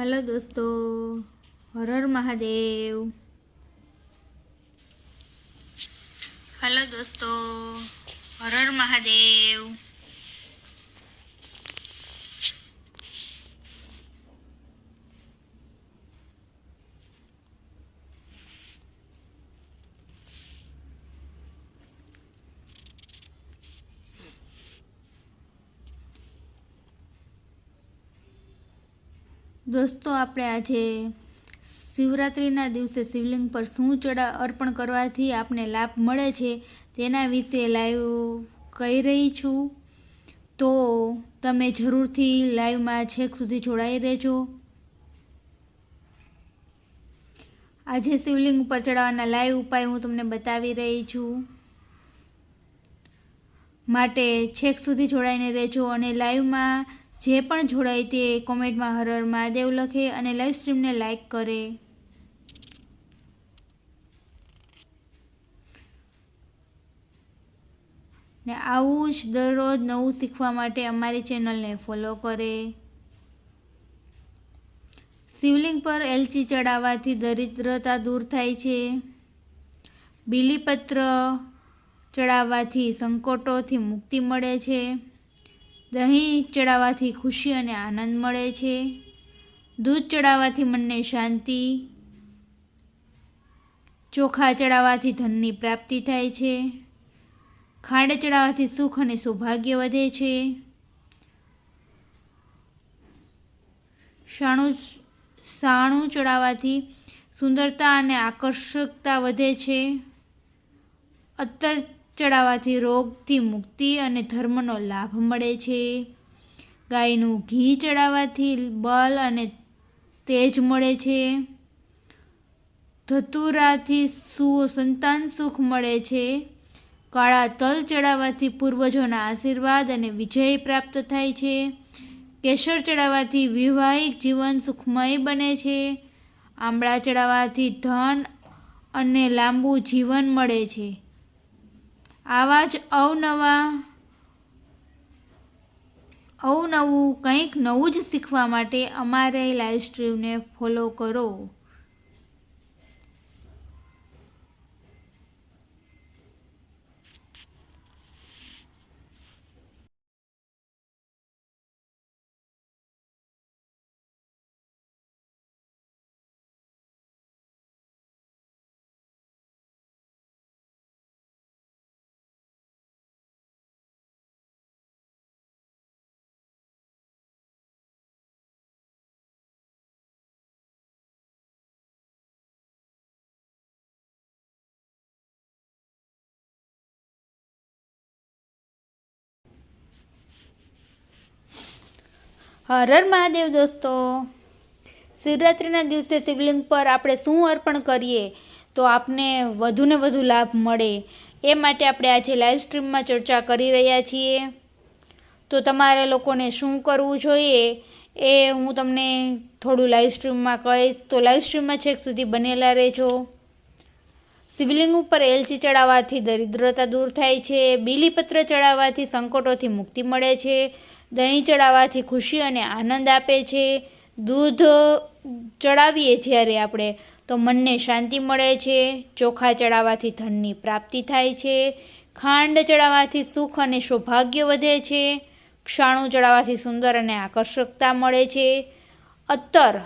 Hello દોસ્તો Har Har Mahadev. Hello દોસ્તો હર હર મહાદેવ. દોસ્તો, આપણે આજે શિવરાત્રિના દિવસે શિવલિંગ પર શું ચડા અર્પણ કરવાથી આપને લાભ મળે છે તેના વિશે લાઈવ કહી રહી છું. તો તમે જરૂરથી લાઈવમાં છેક સુધી જોડાઈ રહેજો. આજે શિવલિંગ ઉપર ચડાવવાના લાઈવ ઉપાય હું તમને બતાવી રહી છું. માટે છેક સુધી જોડાઈને રહેજો અને લાઈવમાં જે પણ જોડાય તે કોમેન્ટમાં હર હર મહાદેવ લખે અને લાઈવ સ્ટ્રીમને લાઈક કરે. ને આવું જ દરરોજ નવું શીખવા માટે અમારી ચેનલને ફોલો કરે. શિવલિંગ પર એલચી ચડાવવાથી દરિદ્રતા દૂર થાય છે. બીલીપત્ર ચડાવવાથી સંકટોથી મુક્તિ મળે છે. દહીં ચડાવવાથી ખુશી અને આનંદ મળે છે. દૂધ ચડાવવાથી મનને શાંતિ, ચોખા ચડાવવાથી ધનની પ્રાપ્તિ થાય છે. ખાંડ ચડાવવાથી સુખ અને સૌભાગ્ય વધે છે. શાણું સાણું ચડાવવાથી સુંદરતા અને આકર્ષકતા વધે છે. અત્તર ચડાવવાથી રોગથી મુક્તિ અને ધર્મનો લાભ મળે છે. ગાયનું ઘી ચડાવવાથી બલ અને તેજ મળે છે. ધતુરાથી સુઓ સંતાન સુખ મળે છે. કાળા તલ ચડાવવાથી પૂર્વજોના આશીર્વાદ અને વિજય પ્રાપ્ત થાય છે. કેસર ચડાવવાથી વૈવાહિક જીવન સુખમય બને છે. આંબળા ચડાવવાથી ધન અને લાંબુ જીવન મળે છે. આવા જ અવનવા અવનવું કંઈક નવું જ શીખવા માટે અમારે લાઈવ સ્ટ્રીમને ફોલો કરો. હર હર મહાદેવ દોસ્તો. શિવરાત્રિના દિવસે શિવલિંગ પર આપણે શું અર્પણ કરીએ તો આપને વધુને વધુ લાભ મળે. એ માટે આપણે આજે લાઈવ સ્ટ્રીમમાં ચર્ચા કરી રહ્યા છીએ. તો તમારે લોકોને શું કરવું જોઈએ એ હું તમને થોડું લાઈવ સ્ટ્રીમમાં કહીશ. તો લાઈવ સ્ટ્રીમમાં છેક સુધી બનેલા રહેજો. શિવલિંગ ઉપર એલચી ચડાવવાથી દરિદ્રતા દૂર થાય છે. બીલીપત્ર ચડાવવાથી સંકટોથી મુક્તિ મળે છે. દહીં ચડાવવાથી ખુશી અને આનંદ આપે છે. દૂધ ચડાવીએ જ્યારે આપણે, તો મનને શાંતિ મળે છે. ચોખા ચડાવવાથી ધનની પ્રાપ્તિ થાય છે. ખાંડ ચડાવવાથી સુખ અને સૌભાગ્ય વધે છે. ક્ષાણું ચડાવવાથી સુંદર અને આકર્ષકતા મળે છે. અત્તર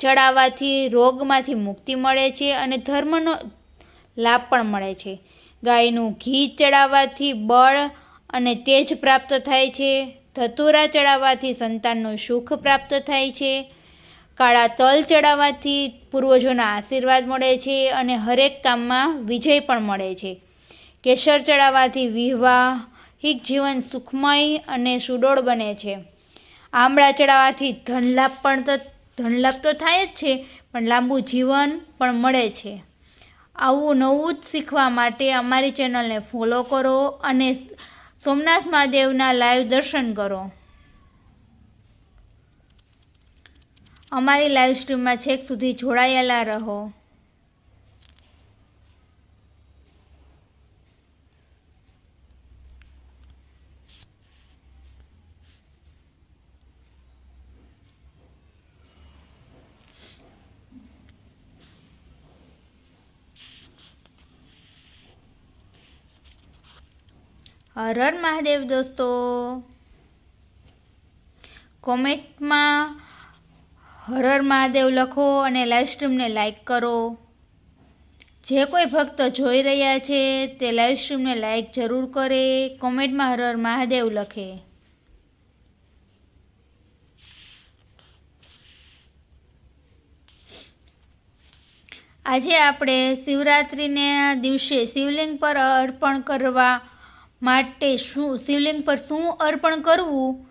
ચડાવવાથી રોગમાંથી મુક્તિ મળે છે અને ધર્મનો લાભ પણ મળે છે. ગાયનું ઘી ચડાવવાથી બળ અને તેજ પ્રાપ્ત થાય છે. ધતુરા ચડાવવાથી સંતાનનું સુખ પ્રાપ્ત થાય છે. કાળા તલ ચડાવવાથી પૂર્વજોના આશીર્વાદ મળે છે અને હરેક કામમાં વિજય પણ મળે છે. કેસર ચડાવવાથી વિવાહિક જીવન સુખમય અને સુડોળ બને છે. આંબળા ચડાવવાથી ધનલાભ પણ તો, ધનલાભ તો થાય જ છે, પણ લાંબુ જીવન પણ મળે છે. આવું નવું જ શીખવા માટે અમારી ચેનલને ફોલો કરો અને સોમનાથ મહાદેવના લાઈવ દર્શન કરો. અમારી લાઈવ સ્ટ્રીમમાં છેક સુધી જોડાયેલા રહો. હર મહાદેવ દોસ્તો. કોમેન્ટમાં હર હર મહાદેવ લખો અને લાઈવ સ્ટ્રીમને લાઈક કરો. જે કોઈ ભક્ત જોઈ રહ્યા છે તે લાઈવ સ્ટ્રીમને લાઈક જરૂર કરે, કોમેન્ટમાં હર હર મહાદેવ લખે. આજે આપણે શિવરાત્રિના દિવસે શિવલિંગ પર અર્પણ કરવા માટે શું, શિવલિંગ પર શું અર્પણ કરવું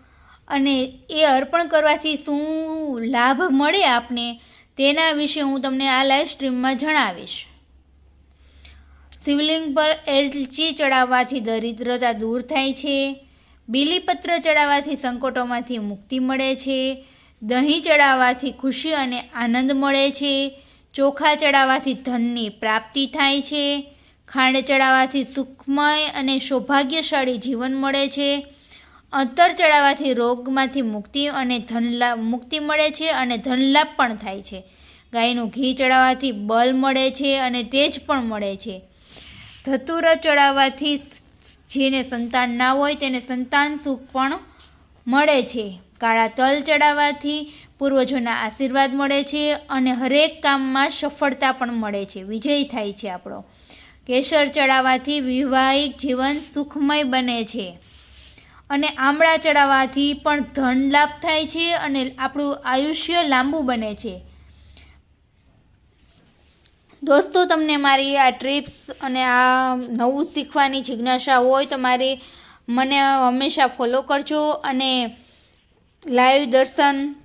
અને એ અર્પણ કરવાથી શું લાભ મળે આપને, તેના વિશે હું તમને આ લાઈવ સ્ટ્રીમમાં જણાવીશ. શિવલિંગ પર એલચી ચડાવવાથી દરિદ્રતા દૂર થાય છે, બીલીપત્ર ચડાવવાથી સંકટોમાંથી મુક્તિ મળે છે, દહીં ચડાવવાથી ખુશી અને આનંદ મળે છે, ચોખા ચડાવવાથી ધનની પ્રાપ્તિ થાય છે ખાંડ ચડાવવાથી સુખમય અને સૌભાગ્યશાળી જીવન મળે છે. અંતર ચડાવવાથી રોગમાંથી મુક્તિ અને ધનલાભ, મુક્તિ મળે છે અને ધનલાભ પણ થાય છે. ગાયનું ઘી ચડાવવાથી બલ મળે છે અને તેજ પણ મળે છે. ધતુર ચડાવવાથી જેને સંતાન ના હોય તેને સંતાન સુખ પણ મળે છે. કાળા તલ ચડાવવાથી પૂર્વજોના આશીર્વાદ મળે છે અને હરેક કામમાં સફળતા પણ મળે છે. વિજય થાય છે આપણો. કેસર ચડાવવાથી વૈવાહિક જીવન સુખમય બને છે. અને આમળા ચડાવવાથી પણ ધન લાભ થાય છે અને આપણું આયુષ્ય લાંબુ બને છે. દોસ્તો, તમને મારી આ ટ્રીપ્સ અને આ નવું શીખવાની જિજ્ઞાસા હોય તો મારી મને હંમેશા ફોલો કરજો અને લાઈવ દર્શન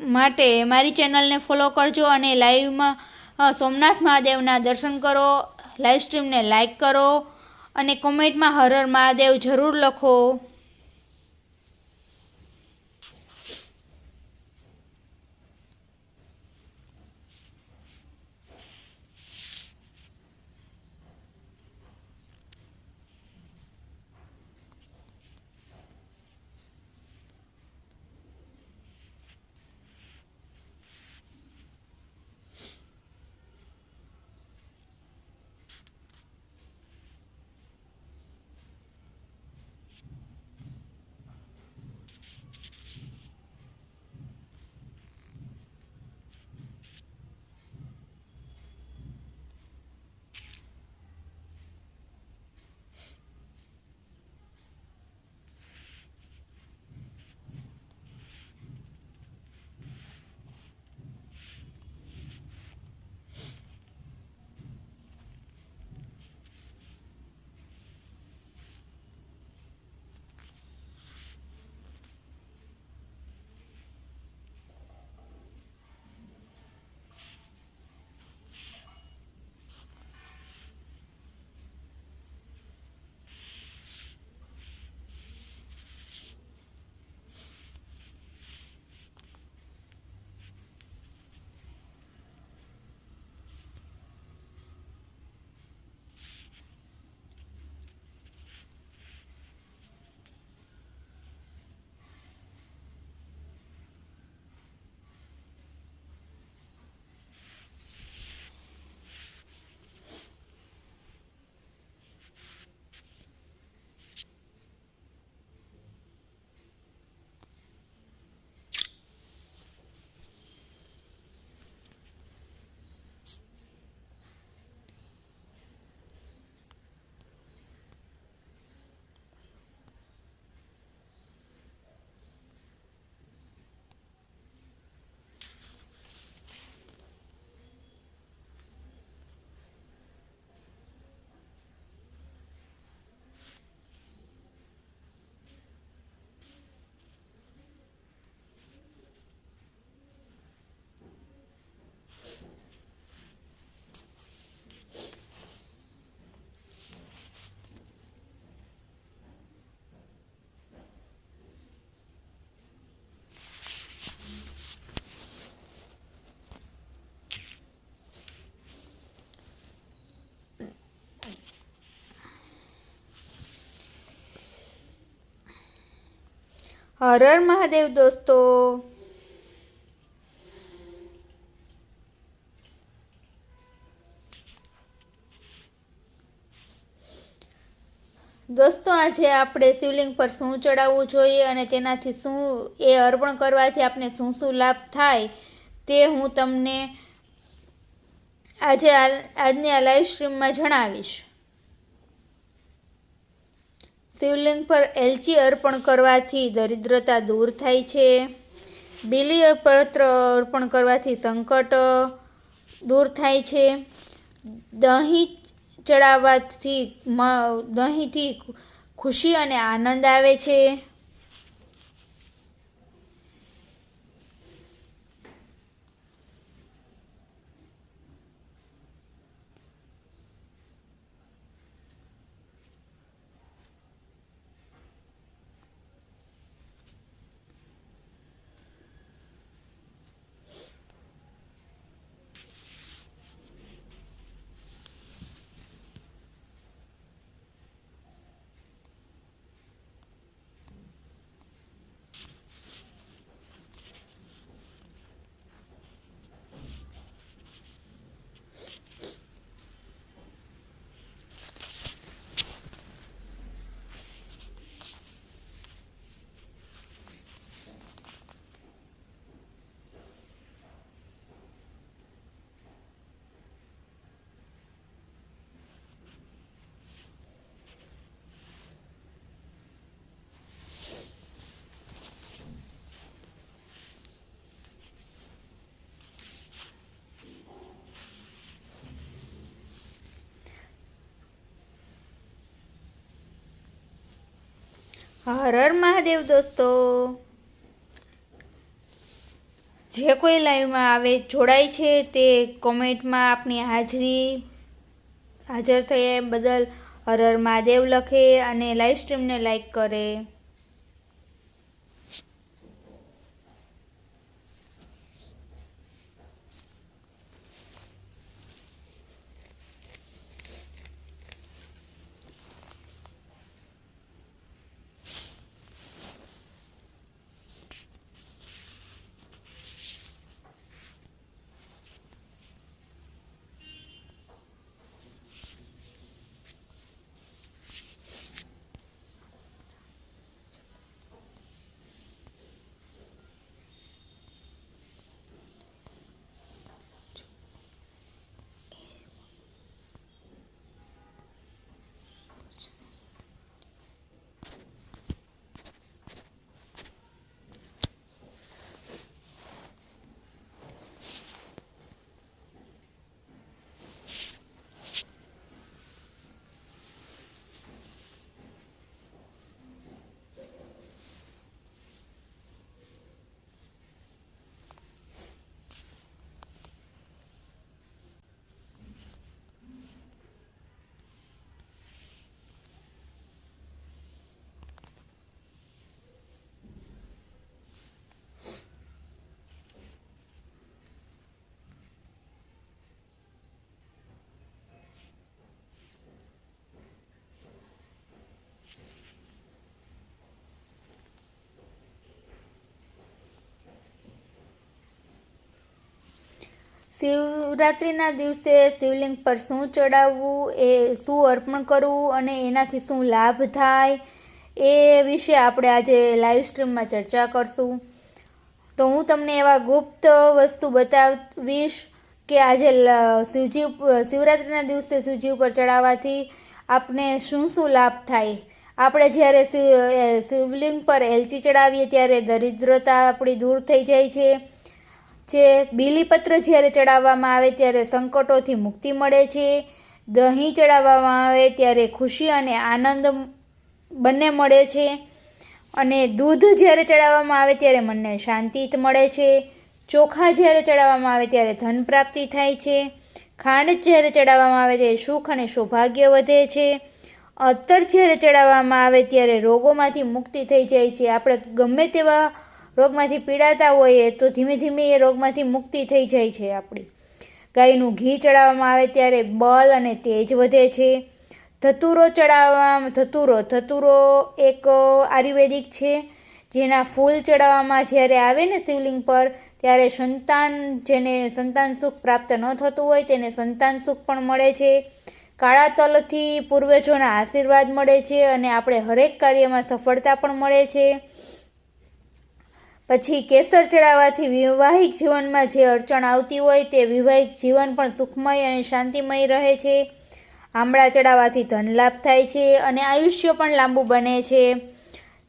માટે મારી ચેનલને ફોલો કરજો અને લાઈવમાં સોમનાથ મહાદેવના દર્શન કરો લાઈવ સ્ટ્રીમને લાઈક કરો અને કોમેન્ટમાં હર હર મહાદેવ જરૂર લખો. હર હર મહાદેવ દોસ્તો. દોસ્તો, આજે આપણે શિવલિંગ પર શું ચડાવવું જોઈએ અને તેનાથી શું એ અર્પણ કરવાથી આપણે શું શું લાભ થાય તે હું તમને આજે આજની આ લાઈવ સ્ટ્રીમમાં જણાવીશ. શિવલિંગ પર એલચી અર્પણ કરવાથી દરિદ્રતા દૂર થાય છે. બીલી પત્ર અર્પણ કરવાથી સંકટ દૂર થાય છે. દહીં ચડાવવાથી દહીંથી ખુશી અને આનંદ આવે છે. હર હર મહાદેવ દોસ્તો. જે કોઈ લાઈવમાં આવે, જોડાય છે તે કોમેન્ટમાં આપની હાજરી. હાજર થયા બદલ હર હર મહાદેવ લખે અને લાઈવ સ્ટ્રીમને લાઈક કરે. શિવરાત્રિના દિવસે શિવલિંગ પર શું ચડાવવું, એ શું અર્પણ કરવું અને એનાથી શું લાભ થાય, એ વિશે આપણે આજે લાઈવ સ્ટ્રીમમાં ચર્ચા કરશું. તો હું તમને એવા ગુપ્ત વસ્તુ બતાવીશ કે આજે શિવજી શિવરાત્રિના દિવસે શિવજી ઉપર ચડાવવાથી આપણે શું શું લાભ થાય. આપણે જ્યારે શિવ શિવલિંગ પર એલચી ચડાવીએ ત્યારે દરિદ્રતા આપણી દૂર થઈ જાય છે. જે બીલીપત્ર જ્યારે ચડાવવામાં આવે ત્યારે સંકટોથી મુક્તિ મળે છે. દહીં ચડાવવામાં આવે ત્યારે ખુશી અને આનંદ બંને મળે છે. અને દૂધ જ્યારે ચડાવવામાં આવે ત્યારે મનને શાંતિ મળે છે. ચોખા જ્યારે ચડાવવામાં આવે ત્યારે ધન પ્રાપ્તિ થાય છે. ખાંડ જ્યારે ચડાવવામાં આવે ત્યારે સુખ અને સૌભાગ્ય વધે છે. અત્તર જ્યારે ચડાવવામાં આવે ત્યારે રોગોમાંથી મુક્તિ થઈ જાય છે. આપણે ગમે તેવા રોગમાંથી પીડાતા હોઈએ તો ધીમે ધીમે એ રોગમાંથી મુક્તિ થઈ જાય છે આપણી. ગાયનું ઘી ચડાવવામાં આવે ત્યારે બળ અને તેજ વધે છે. ધતુરો ચડાવવા ધતુરો ધતુરો એક આયુર્વેદિક છે. જેના ફૂલ ચડાવવામાં જ્યારે આવે ને શિવલિંગ પર, ત્યારે સંતાન, જેને સંતાન સુખ પ્રાપ્ત ન થતું હોય તેને સંતાન સુખ પણ મળે છે. કાળા તલથી પૂર્વજોના આશીર્વાદ મળે છે અને આપણે હરેક કાર્યમાં સફળતા પણ મળે છે. પછી કેસર ચડાવવાથી વૈવાહિક જીવનમાં જે અડચણ આવતી હોય તે વૈવાહિક જીવન પણ સુખમય અને શાંતિમય રહે છે. આમળા ચડાવવાથી ધન લાભ થાય છે અને આયુષ્ય પણ લાંબુ બને છે.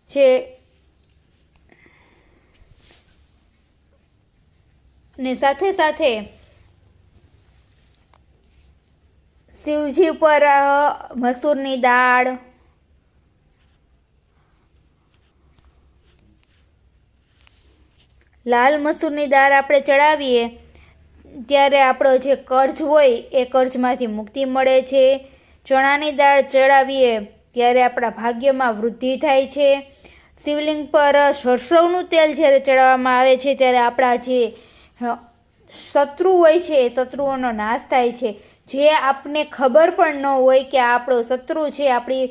જે ને સાથે સાથે શિવજી પર મસૂરની દાળ લાલ મસૂરની દાળ આપણે ચડાવીએ, ત્યારે આપણો જે કર્જ હોય એ કર્જમાંથી મુક્તિ મળે છે. ચણાની દાળ ચડાવીએ, ત્યારે આપણા ભાગ્યમાં વૃદ્ધિ થાય છે. શિવલિંગ પર સરસવનું તેલ જ્યારે ચડાવવામાં આવે છે, ત્યારે આપણા જે શત્રુ હોય છે, એ શત્રુઓનો નાશ થાય છે. જે આપને ખબર પણ ન હોય કે આપણો શત્રુ છે, આપણી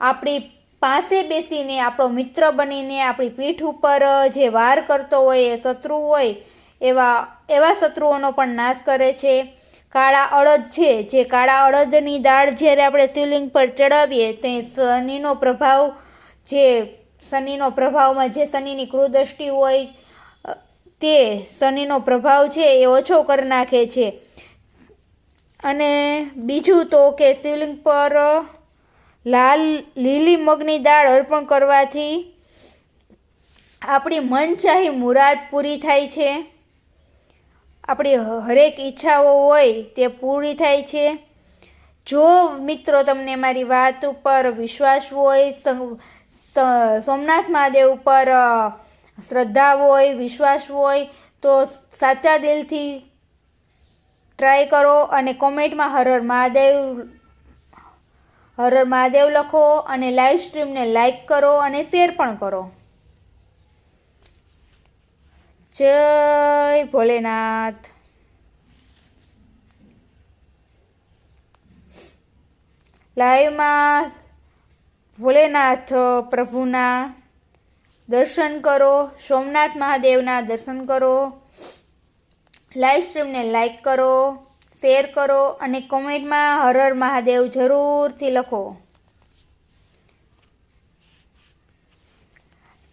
આપણી પાસે બેસીને આપણો મિત્ર બનીને આપણી પીઠ ઉપર જે વાર કરતો હોય એ શત્રુ હોય, એવા એવા શત્રુઓનો પણ નાશ કરે છે. કાળા અડદ છે, જે કાળા અડદની દાળ જ્યારે આપણે શિવલિંગ પર ચડાવીએ, તો એ શનિનો પ્રભાવ જે, શનિનો પ્રભાવમાં જે શનિની કૃદૃષ્ટિ હોય તે શનિનો પ્રભાવ છે એ ઓછો કરી નાખે છે. અને બીજું તો કે શિવલિંગ પર લાલ લીલી મગની દાળ અર્પણ કરવાથી આપણી મનચાહી મુરાદ પૂરી થાય છે. આપણી હરેક ઈચ્છાઓ હોય તે પૂરી થાય છે. જો મિત્રો તમને મારી વાત ઉપર વિશ્વાસ હોય સોમનાથ મહાદેવ ઉપર શ્રદ્ધા હોય, વિશ્વાસ હોય, તો સાચા દિલથી ટ્રાય કરો અને કોમેન્ટમાં હર હર મહાદેવ હર હર મહાદેવ લખો અને લાઈવ સ્ટ્રીમને લાઈક કરો અને શેર પણ કરો. જય ભોલેનાથ. લાઈવમાં ભોલેનાથ પ્રભુના દર્શન કરો, સોમનાથ મહાદેવના દર્શન કરો. લાઈવ સ્ટ્રીમને લાઈક કરો. શેર કરો અને કોમેન્ટમાં હર હર મહાદેવ જરૂરથી લખો.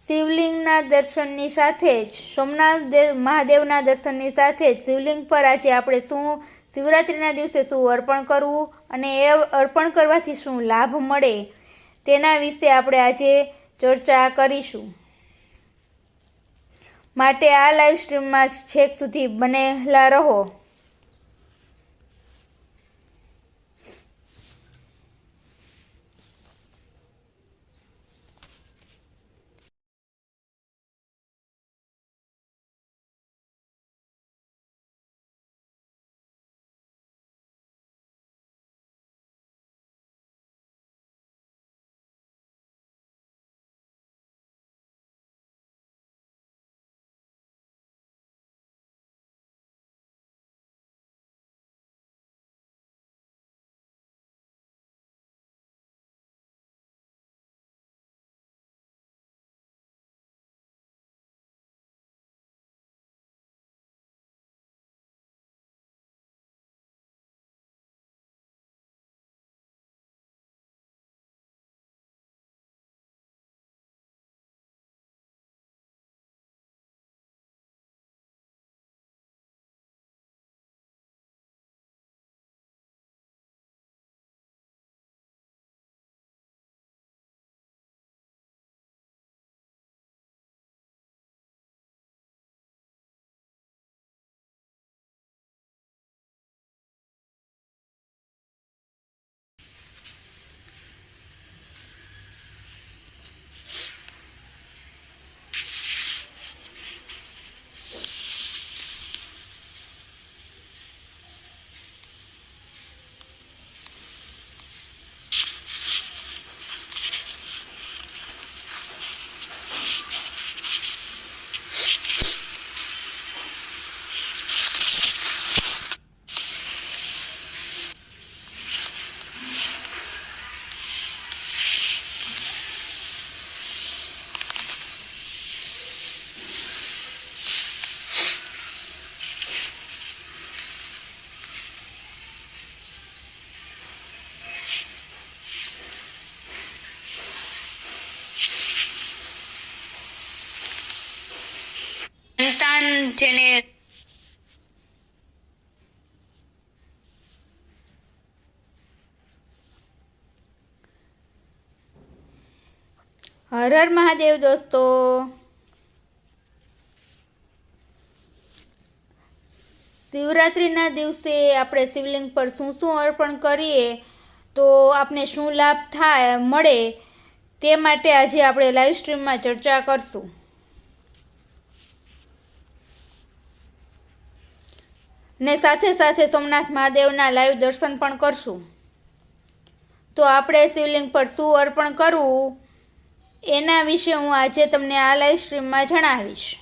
શિવલિંગના દર્શનની સાથે જ, સોમનાથ દેવ મહાદેવના દર્શનની સાથે જ શિવલિંગ પર આજે આપણે શું, શિવરાત્રિના દિવસે શું અર્પણ કરવું અને એ અર્પણ કરવાથી શું લાભ મળે તેના વિશે આપણે આજે ચર્ચા કરીશું. માટે આ લાઈવ સ્ટ્રીમમાં છેક સુધી બનેલા રહો. જેને હર હર મહાદેવ દોસ્તો. શિવરાત્રિના દિવસે આપણે શિવલિંગ પર શું શું અર્પણ કરીએ, તો આપને શું લાભ થાય, મળે, તે માટે આજે આપણે લાઈવ સ્ટ્રીમમાં ચર્ચા કરશું. ને સાથે સાથે સોમનાથ મહાદેવના લાઈવ દર્શન પણ કરશું. તો આપણે શિવલિંગ પર શું અર્પણ કરવું? એના વિશે હું આજે તમને આ લાઈવ સ્ટ્રીમમાં જણાવીશ.